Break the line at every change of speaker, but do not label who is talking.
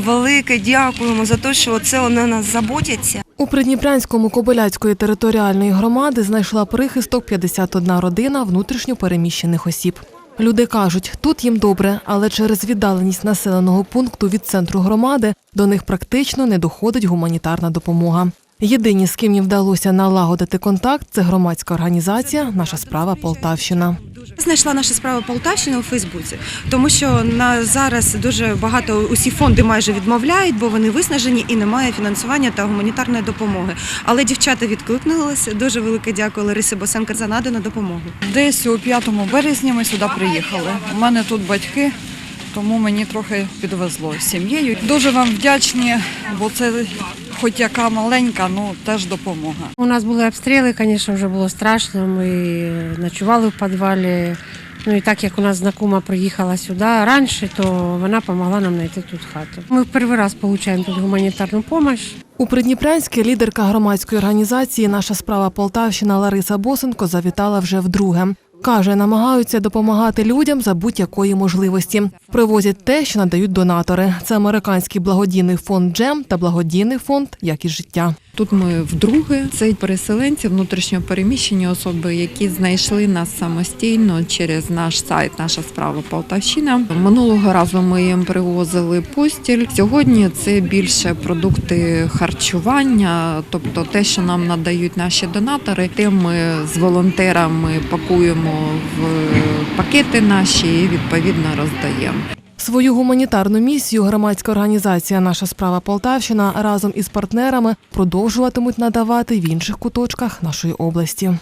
велике дякуємо за те, що це вони нас заботяться.
У Придніпрянському Кобиляцької територіальної громади знайшла прихисток 51 родина внутрішньо переміщених осіб. Люди кажуть, тут їм добре, але через віддаленість населеного пункту від центру громади до них практично не доходить гуманітарна допомога. Єдині, з ким їм вдалося налагодити контакт, це громадська організація Наша справа Полтавщина.
Знайшла наша справа Полтавщина у Фейсбуці, тому що на зараз дуже багато усі фонди майже відмовляють, бо вони виснажені і немає фінансування та гуманітарної допомоги. Але дівчата відкликнулися. Дуже велике дякую Ларисі Босенко за надану допомогу.
Десь у 5 березня ми сюди приїхали. У мене тут батьки, тому мені трохи підвезло з сім'єю. Дуже вам вдячні, бо це хоч яка маленька, ну теж допомога.
У нас були обстріли, звісно, вже було страшно. Ми ночували в підвалі. Ну і так як у нас знакома приїхала сюди раніше, то вона допомогла нам знайти тут хату. Ми в перший раз отримуємо тут гуманітарну допомогу.
У Придніпрянське лідерка громадської організації Наша справа Полтавщина Лариса Босенко завітала вже вдруге. Каже, намагаються допомагати людям за будь-якої можливості. Привозять те, що надають донатори. Це американський благодійний фонд Джем та благодійний фонд Якість життя.
Тут ми вдруге. Це переселенці, внутрішньо переміщені особи, які знайшли нас самостійно через наш сайт, наша справа Полтавщина. Минулого разу ми їм привозили постіль. Сьогодні це більше продукти харчування, тобто те, що нам надають наші донатори. Тим ми з волонтерами пакуємо в пакети наші і відповідно роздаємо.
Свою гуманітарну місію громадська організація Наша справа Полтавщина разом із партнерами продовжуватимуть надавати в інших куточках нашої області.